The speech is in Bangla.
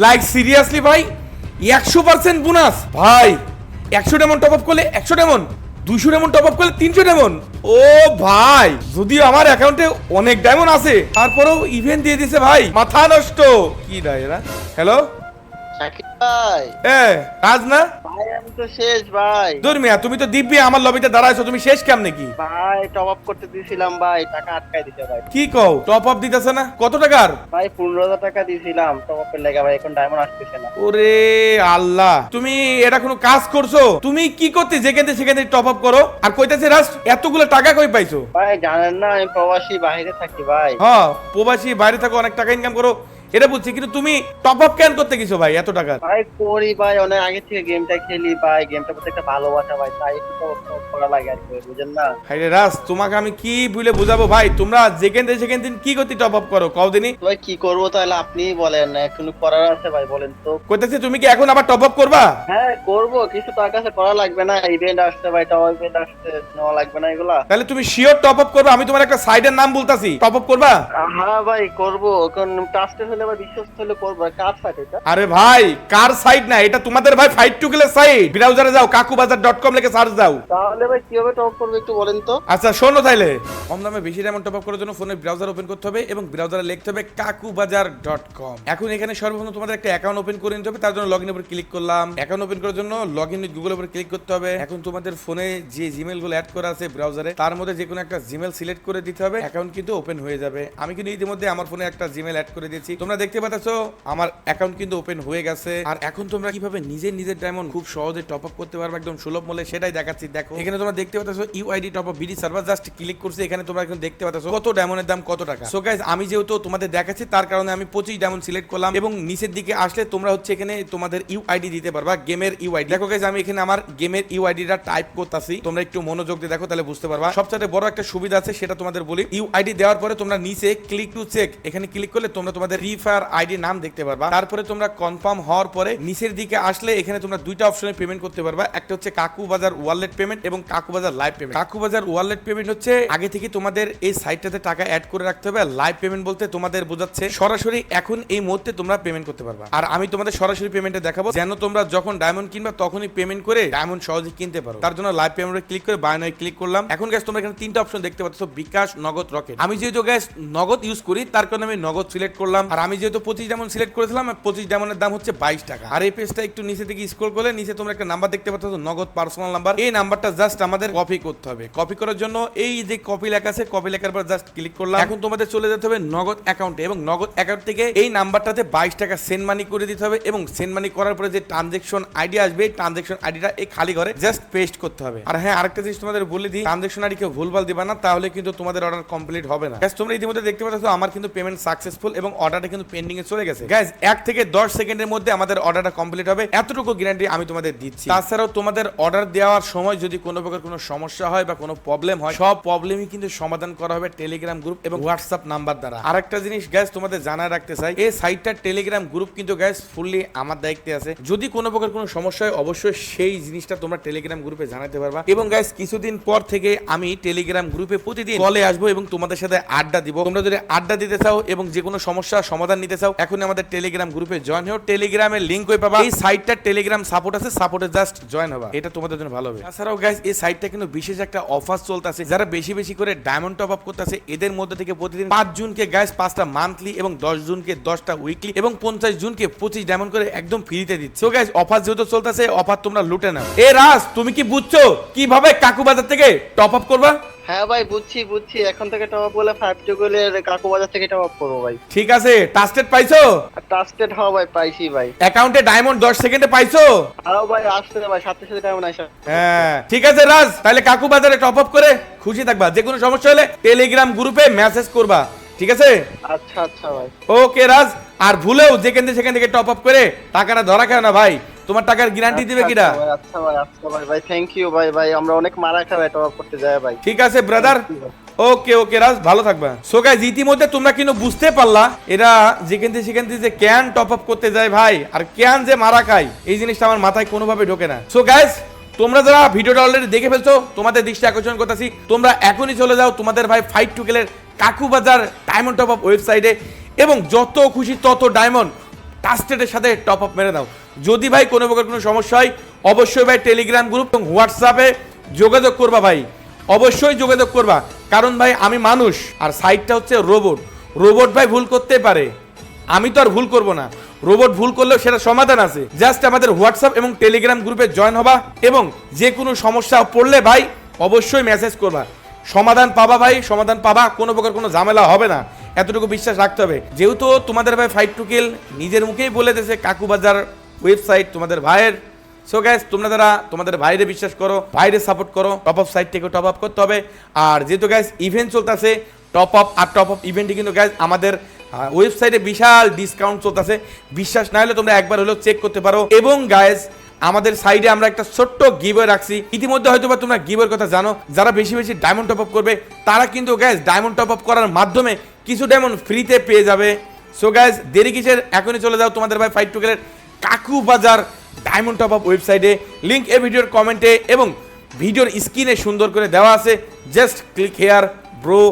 লাইক সিরিয়াসলি ভাই? একশো পার্সেন্ট বোনাস ভাই একশো ডেমন টপ আপ করলে একশো ডেমন দুশো ডেমন টপ আপ করলে তিনশো ডেমন ও ভাই যদিও আমার অ্যাকাউন্টে অনেক ডায়মন্ড আছে তারপরেও ইভেন্ট দিয়ে দিছে ভাই। মাথা নষ্ট। কি রায় এরা? হ্যালো ভাই। এ কাজ না? ভাই আমি তো শেষ ভাই। দূর তুমি তো দিব্যি আমার লবিতে দাঁড়াইছো তুমি শেষ কেমন নাকি ভাই টপ আপ করতে দিয়েছিলাম ভাই টাকা আটকাই দিতে ভাই। কি কও টপ আপ দিতেছে না? কত টাকার? ভাই পনেরো হাজার টাকা দিয়েছিলাম টপ আপের লেগে ভাই এখন ডায়মন্ড আসতেছে না। ওরে আল্লাহ তুমি এটা কোনো কাজ করছ? তুমি কি করতে যেখানে সেখানে টপ আপ করো? আর কইতাছে রাজ এতগুলো টাকা কই পাইছো? ভাই জানেন না আমি প্রবাসী বাইরে থাকি ভাই। হ্যাঁ প্রবাসী বাইরে থাকো অনেক টাকা ইনকাম করো। এটা বুঝছি কিন্তু তুমি টপ আপ কেন করতে গেছো ভাই এত টাকা। ভাই করি ভাই অনেক আগে থেকে গেমটা খেলি ভাই গেমটা প্রতি একটা ভালোবাসা ভাই তাই top করা লাগে আর কি বুঝেন না? হাইরে রাজ তোমাকে আমি কি ভুলে বুঝাবো ভাই? তোমরা যেখান থেকে সেখান দিন কি করতে টপ আপ করো? কও দিনই ভাই কি করব তাহলে আপনিই বলেন এখন করার আছে ভাই বলেন তো। কইতাছে তুমি কি এখন আবার টপ আপ করবা? হ্যাঁ করব কিছু টাকা কাছে করা লাগবে না ইভেন্ট আসছে ভাই টপ ইভেন্ট আসছে নেওয়া লাগবে না এগুলা। তাহলে তুমি শিওর টপ আপ করবা? আমি তোমার একটা সাইডের নাম বলতাছি টপ আপ করবা? হ্যাঁ ভাই করব কারণ ট্রাস্টেড হলে বা বিশ্বস্ত হলে করব কার সাথে এটা? আরে ভাই কার সাইট না? এটা তোমাদের ভাই ফাইট টু গেলে সাইট ব্রাউজারে যাও কাকুবাজার ডট কম লিখে সার্চ দাও। তাহলে ভাই কীভাবে টপ করব একটু বলেন তো? আচ্ছা শোনো তাইলে। কম দামে বেশি ডায়মন্ড টপ আপ করার জন্য ফোনের ব্রাউজার ওপেন করতে হবে এবং ব্রাউজারে লিখতে হবে কাকুবাজার ডট কম এখন এখানে সর্বপ্রথম তোমাদের একটা অ্যাকাউন্ট ওপেন করে নিতে হবে তার জন্য লগ ইন উপর ক্লিক করলাম। অ্যাকাউন্ট ওপেন করার জন্য লগ ইন উইথ গুগল উপর ক্লিক করতে হবে। এখন তোমাদের ফোনে যে জিমেলগুলো অ্যাড করা আছে ব্রাউজারে তার মধ্যে যে কোনো একটা জিমেল সিলেক্ট করে দিতে হবে। অ্যাকাউন্ট কিন্তু ওপেন হয়ে যাবে। আমি কিন্তু ইতিমধ্যে আমার ফোনে একটা জিমেল অ্যাড করে দিয়েছি। তোমরা দেখতে পাচ্ছ আমার অ্যাকাউন্ট কিন্তু ওপেন হয়ে গেছে। আর এখন তোমরা কীভাবে নিজের নিজের ডায়মন্ড খুব সহজে টপ আপ করতে পারবে একদম সুলভ মূল্যে, সেটাই দেখাচ্ছি। দেখো, এখানে তোমরা দেখতে পাচ্ছ UID top up BD server just click করছে, এখানে তোমরা এখন দেখতে পাচ্ছ কত ডায়মন্ডের দাম, কত টাকা। সো গাইজ আমি যেহেতু তোমাদের দেখাচ্ছি, তার কারণে আমি পঁচিশ ডায়মন্ড সিলেক্ট করলাম এবং নিচের দিকে আসলে তোমরা হচ্ছে এখানে তোমাদের ইউআইডি দিতে পারবা গেমের ইউআইডি দেখো গাইজ আমি এখানে আমার গেমের ইউআইডিটা টাইপ করতেছি, তোমরা একটু মনোযোগ দিয়ে দেখো, তাহলে বুঝতে পারবা। সবচেয়ে বড় একটা সুবিধা আছে, সেটা তোমাদের বলি ইউআইডি দেওয়ার পরে তোমরা নিচে ক্লিক টু চেক এখানে ক্লিক করলে তোমরা তোমাদের ফ্রি ফায়ার আইডি নাম দেখতে পারবা। তারপরে তোমরা কনফার্ম হওয়ার পরে নিচের দিকে আসলে এখানে তোমরা দুইটা অপশনে পেমেন্ট করতে পারবা। একটা হচ্ছে কাকু বাজার ওয়ালেট পেমেন্ট এবং কাকু বাজার লাইভ পেমেন্ট কাকু বাজার ওয়ালেট পেমেন্ট হচ্ছে আগে থেকে তোমাদের এই সাইটটাতে টাকা অ্যাড করে রাখতে হবে। লাইভ পেমেন্ট বলতে তোমাদের বোঝাচ্ছে সরাসরি এখন এই মুহূর্তে তোমরা পেমেন্ট করতে পারবা। আর আমি তোমাদের সরাসরি পেমেন্টে দেখাবো। যেন তোমরা যখন ডায়মন্ড কিনবা তখনই পেমেন্ট করে ডায়মন্ড সহজে কিনতে পারো। তার জন্য লাইভ পেমেন্টে ক্লিক করে বাই নয় ক্লিক করলাম। এখন গ্যাস তোমরা এখানে তিনটা অপশন দেখতে পাচ্ছ। বিকাশ, নগদ, রকেট। আমি যেহেতু গ্যাস নগদ ইউজ করি, তার কারণে আমি নগদ সিলেক্ট করলাম। আর আমি যেহেতু পঁচিশ ডায়মন্ড সিলেক্ট করেছিলাম পঁচিশ ডায়মন্ডের দাম হচ্ছে বাইশ টাকা। আর এই পেজটা একটু নিচে থেকে স্ক্রল করলে নিচে তোমরা একটা নাম্বার দেখতে পাচ্ছ নগদ পার্সোনাল নাম্বার এই নাম্বারটা জাস্ট আমাদের কপি করতে হবে। কপি করার জন্য এই যে কপি লেখা আছে কপি লেখার পর জাস্ট ক্লিক করলাম। এখন তোমাদের চলে যেতে হবে নগদ অ্যাকাউন্টে এবং নগদ অ্যাকাউন্ট থেকে এই নাম্বারটাতে বাইশ টাকা সেন্ড মানি করে দিতে হবে। এবং সেন্ড মানি করার পরে যে ট্রানজেকশন আইডি আসবে, এই ট্রানজেকশন আইডিটা এই খালি ঘরে জাস্ট পেস্ট করতে হবে। আর হ্যাঁ আরেকটা জিনিস তোমাদের বলে দিই ট্রানজেকশন আইডি কেউ ভুলভাল দিবা না, তাহলে কিন্তু তোমাদের অর্ডার কমপ্লিট হবে না। তোমরা ইতিমধ্যে দেখতে পাচ্ছ, আমার কিন্তু পেমেন্ট সাকসেসফুল এবং অর্ডারটা কিন্তু পেন্ডিং এ চলে গেছে। গাইজ এক থেকে দশ সেকেন্ডের মধ্যে আমাদের অর্ডারটা কমপ্লিট হবে। এতটুকু গ্যারান্টি আমি তোমাদের দিচ্ছি। তাছাড়াও তোমাদের অর্ডার দেওয়ার সময় যদি কোনো প্রকার কোনো সমস্যা হয় বা কোনো প্রবলেম হয়, সব প্রবলেমই কিন্তু সমাধান করা হবে টেলিগ্রাম গ্রুপ এবং হোয়াটসঅ্যাপ নাম্বার দ্বারা। আরেকটা জিনিস গ্যাস তোমাদের জানায় রাখতে চাই, এই সাইটটার টেলিগ্রাম গ্রুপ কিন্তু গ্যাস ফুললি আমার দায়িত্বে আছে। যদি কোনো প্রকার কোনো সমস্যা হয়, অবশ্যই সেই জিনিসটা তোমরা টেলিগ্রাম গ্রুপে জানাতে পারবা। এবং গ্যাস কিছুদিন পর থেকে আমি টেলিগ্রাম গ্রুপে প্রতিদিন কলে আসব এবং তোমাদের সাথে আড্ডা দিব। তোমরা যদি আড্ডা দিতে চাও এবং যে কোনো সমস্যা সমাধান নিতে চাও এখন আমাদের টেলিগ্রাম গ্রুপে জয়েন হও। টেলিগ্রামের লিঙ্ক হয়ে পাবা। এই সাইটটার টেলিগ্রাম সাপোর্ট আছে সাপোর্টে জাস্ট জয়েন হবা। এটা তোমাদের জন্য ভালো হবে। তাছাড়াও গাইস এই সাইটটা কিন্তু বিশেষ একটা অফার চলতেছে। যারা বেশি বেশি করে ডায়মন্ড টপ আপ করতেছে, এদের মধ্যে থেকে প্রতিদিন পাঁচ জুনকে গাইস পাঁচটা মান্থলি এবং দশ জুনকে দশটা উইকলি এবং পঞ্চাশ জুনকে পঁচিশ ডায়মন্ড করে একদম ফ্রিতে দিচ্ছে। তো গাইস অফার যেহেতু চলতেছে অফার তোমরা লুটে নাও। এ রাজ, তুমি কি বুঝছ? কীভাবে কাকু বাজার থেকে টপ আপ করবা? হ্যাঁ ভাই বুঝছি বুঝছি। এখন থেকে টপ আপ বলে ফাইভ টু গেলে কাকু বাজার থেকে টপ আপ করব ভাই। ঠিক আছে টাস্টেড পাইছো? আর ট্রাস্টেড হওয়া ভাই পাইছি ভাই। অ্যাকাউন্টে ডায়মন্ড দশ সেকেন্ডে পাইছো? আরও ভাই আসছে ভাই সাথে সাথে কেমন আসা হ্যাঁ ঠিক আছে রাজ তাহলে কাকু বাজারে টপ আপ করে খুশি থাকবা। যে কোনো সমস্যা হলে টেলিগ্রাম গ্রুপে মেসেজ করবা। ঠিক আছে? আচ্ছা আচ্ছা ভাই। ওকে রাজ। আর ভুলেও যেখান থেকে সেখান থেকে টপ আপ করে টাকাটা ধরা খায় না ভাই। তোমার টাকার গ্যারান্টি দিবে কিনা আচ্ছা ভাই, আচ্ছা ভাই আচ্ছা ভাই ভাই থ্যাংক ইউ ভাই ভাই আমরা অনেক মারা ভাই টপ করতে যাই ভাই। ঠিক আছে ব্রাদার ওকে ওকে রাজ ভালো থাকবা। সো গাইজ ইতিমধ্যে তোমরা কিন্তু বুঝতে পারলা এরা যেখান থেকে সেখান থেকে যে ক্যান টপ আপ করতে যায় ভাই আর ক্যান যে মারা খায় এই জিনিসটা আমার মাথায় কোনোভাবে ঢোকে না। সো গাইজ তোমরা যারা ভিডিওটা অলরেডি দেখে ফেলছো তোমাদের দৃষ্টি আকর্ষণ করতেছি তোমরা এখনই চলে যাও তোমাদের ভাই ফাইট টু গেলের কাকু বাজার ডায়মন্ড টপ আপ ওয়েবসাইটে এবং যত খুশি তত ডায়মন্ড টাস্টেডের সাথে টপ আপ মেরে দাও। যদি ভাই কোনো প্রকার কোনো সমস্যা হয়, অবশ্যই ভাই টেলিগ্রাম গ্রুপ এবং হোয়াটসঅ্যাপে যোগাযোগ করবা ভাই। অবশ্যই যোগাযোগ করবা। কারণ ভাই আমি মানুষ, আর সাইটটা হচ্ছে রোবট রোবট ভাই ভুল করতে পারে। আমি তো আর ভুল করব না। রোবট ভুল করলেও সেটা সমাধান আছে। জাস্ট আমাদের হোয়াটসঅ্যাপ এবং টেলিগ্রাম গ্রুপে জয়েন হবা এবং যে কোনো সমস্যা পড়লে ভাই অবশ্যই মেসেজ করবা। সমাধান পাবা ভাই, সমাধান পাবা, কোনো প্রকার কোনো ঝামেলা হবে না। এতটুকু বিশ্বাস রাখতে হবে। যেহেতু তোমাদের ভাই ফাইট টু কিল নিজের মুখেই বলে দিয়েছে কাকুবাজার ওয়েবসাইট তোমাদের ভাইয়ের। সো গ্যাস তোমরা যারা তোমাদের ভাইরে বিশ্বাস করো, ভাইরে সাপোর্ট করো টপ আপ সাইট থেকে টপ আপ করতে হবে। আর যেহেতু গ্যাস ইভেন্ট চলতেছে টপ আপ আর টপ আপ ইভেন্টে কিন্তু গ্যাস আমাদের ওয়েবসাইটে বিশাল ডিসকাউন্ট চলতেছে। বিশ্বাস না হলে তোমরা একবার হলেও চেক করতে পারো। এবং গ্যাস আমাদের সাইডে আমরা একটা ছোট্ট গিভওয়ে রাখছি। ইতিমধ্যে হয়তো বা তোমরা গিভের কথা জানো। যারা বেশি বেশি ডায়মন্ড টপ আপ করবে, তারা কিন্তু গ্যাস ডায়মন্ড টপ আপ করার মাধ্যমে কিছু ডায়মন্ড ফ্রিতে পেয়ে যাবে। সো গ্যাস দেরি কিসের? এখনই চলে যাও তোমাদের ভাই fight টুকেলের Kaku Bazar diamond top up ওয়েবসাইটে লিঙ্ক এ ভিডিওর কমেন্টে এবং ভিডিওর স্ক্রিনে সুন্দর করে দেওয়া আছে। Just click here bro